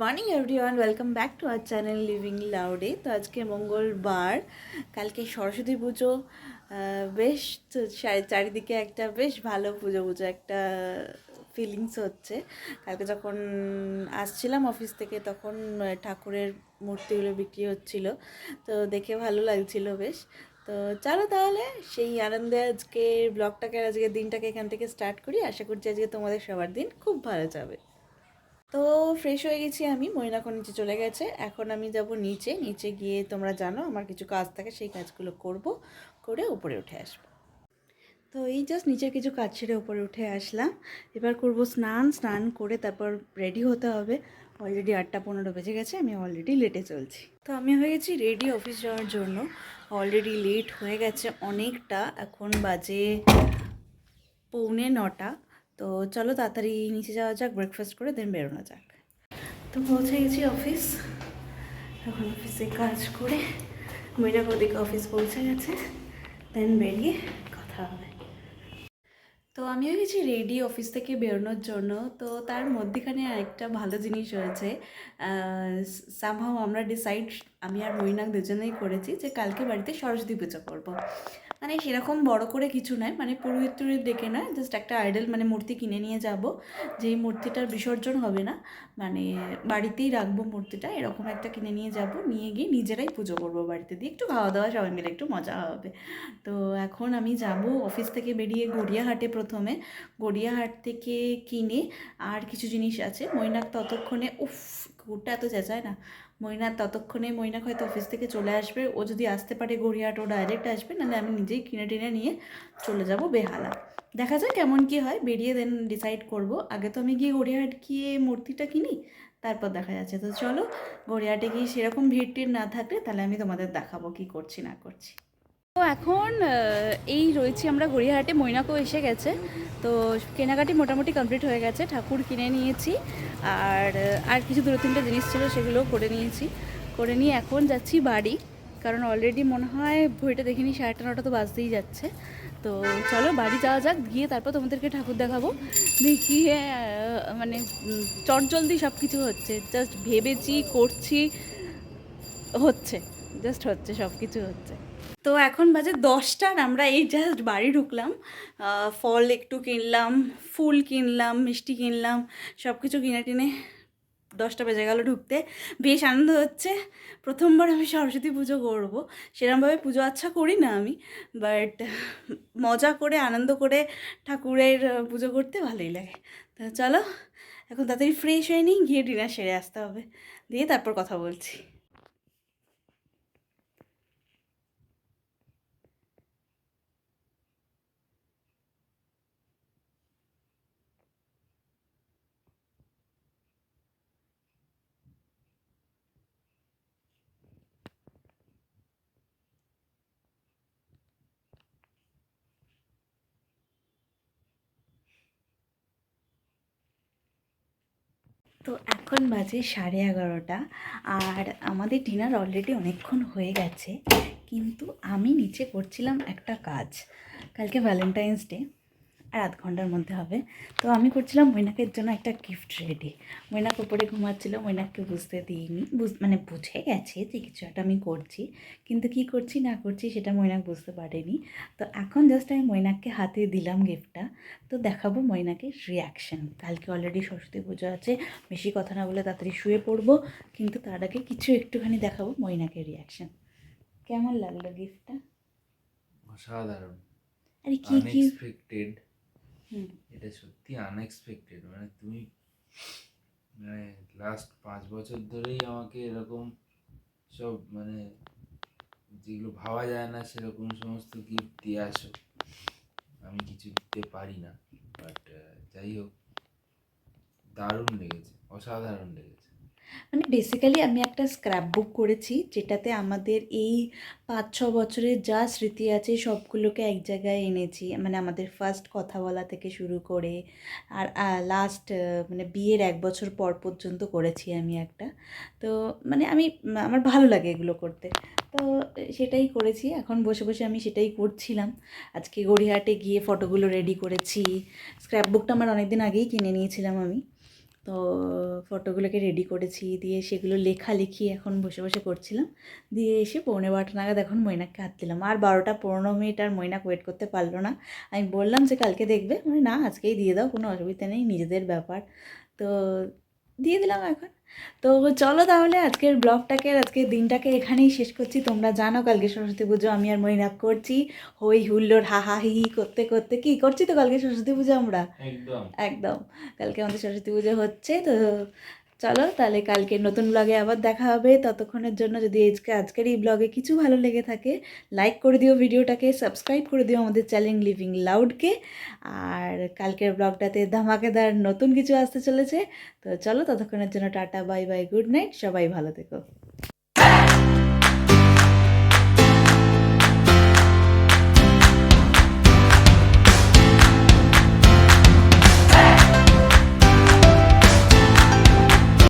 Welcome back to our channel living লাউডে তো আজকে মঙ্গলবার, কালকে সরস্বতী পুজো বেশ চারিদিকে একটা বেশ ভালো পুজো পুজো, একটা ফিলিংস হচ্ছে। কালকে যখন আসছিলাম অফিস থেকে, তখন ঠাকুরের মূর্তিগুলো বিক্রি হচ্ছিল। তো দেখে ভালো লাগছিল বেশ। তো চলো তাহলে, সেই আনন্দে আজকে ব্লগটাকে আজকে দিনটাকে এখান থেকে স্টার্ট করি। আশা করছি আজকে তোমাদের সবার দিন খুব ভালো যাবে। তো ফ্রেশ হয়ে গেছি আমি ময়নাখন নিচে চলে গেছে। এখন আমি যাব নিচে নিচে গিয়ে তোমরা জানো আমার কিছু কাজ থাকে, সেই কাজগুলো করব, করে উপরে উঠে আসব। তো এই জাস্ট নিচের কিছু কাজ ছেড়ে উপরে উঠে আসলাম। এবার করব স্নান স্নান করে তারপর রেডি হতে হবে। অলরেডি আটটা পনেরো বেজে গেছে, আমি অলরেডি লেটে চলছি। তো আমি হয়ে গেছি রেডি অফিস যাওয়ার জন্য। অলরেডি লেট হয়ে গেছে অনেকটা, এখন বাজে পৌনে নটা। তো চলো তাড়াতাড়ি নিচে যাওয়া যাক ব্রেকফাস্ট করে দেন বেরোনো যাক। তো পৌঁছে গেছি অফিস এখন অফিসে কাজ করে মীরাক ওদিকে অফিস পৌঁছে গেছে দেন বেরিয়ে কথা হবে। তো আমি হয়ে গেছি রেডি অফিস থেকে বেরোনোর জন্য। তো তার মধ্যেখানে আরেকটা ভালো জিনিস হয়েছে সামহাও আমরা ডিসাইড আমি আর মৈনাক দুজনেই করেছি যে কালকে বাড়িতে সরস্বতী পুজো করব। মানে সেরকম বড় করে কিছু নয় মানে পুরোহিত টুরোহিত ডেকে নয় জাস্ট একটা আইডল মানে মূর্তি কিনে নিয়ে যাব। যেই মূর্তিটার বিসর্জন হবে না মানে বাড়িতেই রাখব মূর্তিটা, এরকম একটা কিনে নিয়ে যাব, নিয়ে গিয়ে নিজেরাই পুজো করব বাড়িতে দিয়ে। একটু খাওয়া দাওয়া সবাই মিলে, একটু মজা হবে। তো এখন আমি যাব অফিস থেকে বেরিয়ে গড়িয়াহাটে প্রথমে। গড়িয়াহাট থেকে কিনে আর কিছু জিনিস আছে। মৈনাক ততক্ষণে, উফ কুকুরটা এত চেঁচায় না। মৈনাক ততক্ষণে মৈনাক হয়তো অফিস থেকে চলে আসবে। ও যদি আসতে পারে গড়িয়াহাট, ও ডাইরেক্ট আসবে, নাহলে আমি নিজেই কিনে টিনে নিয়ে চলে যাব বেহালা। দেখা যাক কেমন কি হয়, বেরিয়ে দেন ডিসাইড করব। আগে তো আমি গিয়ে গড়িয়াহাট গিয়ে মূর্তিটা কিনি, তারপর দেখা যাচ্ছে। তো চলো গড়িয়াহাটে গিয়ে সেরকম ভিড় না থাকলে তাহলে আমি তোমাদের দেখাবো কি করছি, না করছি। তো এখন এই রয়েছি আমরা গড়িয়াহাটে। মৈনাকও এসে গেছে। তো কেনাকাটি মোটামুটি কমপ্লিট হয়ে গেছে। ঠাকুর কিনে নিয়েছি। আর আর কিছু দুটো তিনটে জিনিস ছিল সেগুলোও করে নিয়েছি। করে নিয়ে এখন যাচ্ছি বাড়ি। কারণ অলরেডি মনে হয় ঘড়িটা দেখিনি, সাড়ে নটা তো বাজতেই যাচ্ছে। তো চলো বাড়ি যাওয়া যাক, গিয়ে তারপর তোমাদেরকে ঠাকুর দেখাবো। দেখিয়ে মানে চটজলদি সব কিছু হচ্ছে। জাস্ট ভেবেছি, করছি, হচ্ছে। জাস্ট হচ্ছে সব কিছু হচ্ছে। তো এখন বাজে দশটার আমরা এই জাস্ট বাড়ি ঢুকলাম। ফল একটু কিনলাম, ফুল কিনলাম, মিষ্টি কিনলাম সব কিছু কিনে টিনে দশটা বেজে গেল ঢুকতে। বেশ আনন্দ হচ্ছে। প্রথমবার আমি সরস্বতী পুজো করব। সেরকমভাবে পুজো আচ্ছা করি না আমি বাট মজা করে, আনন্দ করে ঠাকুরের পুজো করতে ভালোই লাগে। তো চলো, এখন তাড়াতাড়ি ফ্রেশ হয়ে নিই, গিয়ে ডিনার সেরে আসতে হবে। দিয়ে তারপর কথা বলছি। তো এখন বাজে সাড়ে এগারোটা আর আমাদের ডিনার অলরেডি অনেকক্ষণ হয়ে গেছে, কিন্তু আমি নিচে করছিলাম একটা কাজ। কালকে ভ্যালেন্টাইন্স ডে আর আধ ঘণ্টার মধ্যে হবে। তো আমি করছিলাম মৈনাকের জন্য একটা গিফট রেডি মৈনাক উপরে ঘুমাচ্ছিল মৈনাককে বুঝতে দিইনি। বুঝ মানে বুঝে গেছে যে কিছু একটা আমি করছি। কিন্তু কি করছি না করছি সেটা মৈনাক বুঝতে পারেনি। তো এখন জাস্ট আমি মৈনাককে হাতে দিলাম গিফটটা তো দেখাবো মৈনাকের রিয়াকশান কালকে অলরেডি সরস্বতী পুজো আছে বেশি কথা না বলে তাড়াতাড়ি শুয়ে পড়ব। কিন্তু তার আগে কিছু একটুখানি দেখাবো মৈনাকের রিয়াকশান কেমন লাগল গিফটটা অসাধারণ। আরে কি কি? এটা সত্যি আনএক্সপেক্টেড মানে তুমি মানে লাস্ট পাঁচ বছর ধরেই আমাকে এরকম সব মানে যেগুলো ভাবা যায় না, সেরকম সমস্ত গিফট দিয়ে আসো। আমি কিছু দিতে পারি না। বাট যাই হোক, দারুণ লেগেছে, অসাধারণ লেগেছে। মানে বেসিক্যালি আমি একটা স্ক্র্যাপ বুক করেছি, যেটাতে আমাদের এই পাঁচ ছ বছরের যা স্মৃতি আছে সবগুলোকে এক জায়গায় এনেছি। মানে আমাদের ফার্স্ট কথা বলা থেকে শুরু করে, আর লাস্ট মানে বিয়ের এক বছর পর পর্যন্ত করেছি আমি একটা। তো মানে আমি আমার ভালো লাগে এগুলো করতে। তো, সেটাই করেছি। এখন বসে বসে আমি সেটাই করছিলাম। আজকে গড়িয়াহাটে গিয়ে ফটোগুলো রেডি করেছি। স্ক্র্যাপ বুকটা আমার অনেক দিন আগেই কিনে নিয়েছিলাম আমি। তো ফটোগুলোকে রেডি করেছি, দিয়ে সেগুলো লেখালেখি এখন বসে বসে করছিলাম। দিয়ে এসে পৌনে বারোটা নাগাদ এখন মৈনাককে হাত দিলাম। আর বারোটা পনেরো মিনিট আর মৈনাক ওয়েট করতে পারল না। আমি বললাম যে, কালকে দেখবে? মানে না, আজকেই দিয়ে দাও, কোনো অসুবিধা নেই, নিজেদের ব্যাপার। তো দিয়ে দিলাম এখন। তো চলো তাহলে আজকের ব্লগটাকে আজকের দিনটাকে এখানেই শেষ করছি। তোমরা জানো কালকে সরস্বতী পুজো আমি আর মৈনাক করছি। হই হুল্লোড় হা হা হি হি করতে করতে। কি করছি তো কালকে সরস্বতী পুজো আমরা? একদম। একদম। কালকে আমাদের সরস্বতী পুজো হচ্ছে তো চলো তাহলে কালকে নতুন ব্লগে আবার দেখা হবে। ততক্ষণের জন্য যদি আজকে, আজকের এই ব্লগে কিছু ভালো লেগে থাকে লাইক করে দিও ভিডিওটাকে সাবস্ক্রাইব করে দিও আমাদের চ্যানেল লিভিং লাউডকে আর কালকের ব্লগটাতে ধামাকেদার নতুন কিছু আসতে চলেছে। তো চলো ততক্ষণের জন্য tata bye bye good night সবাই ভালো থেকো।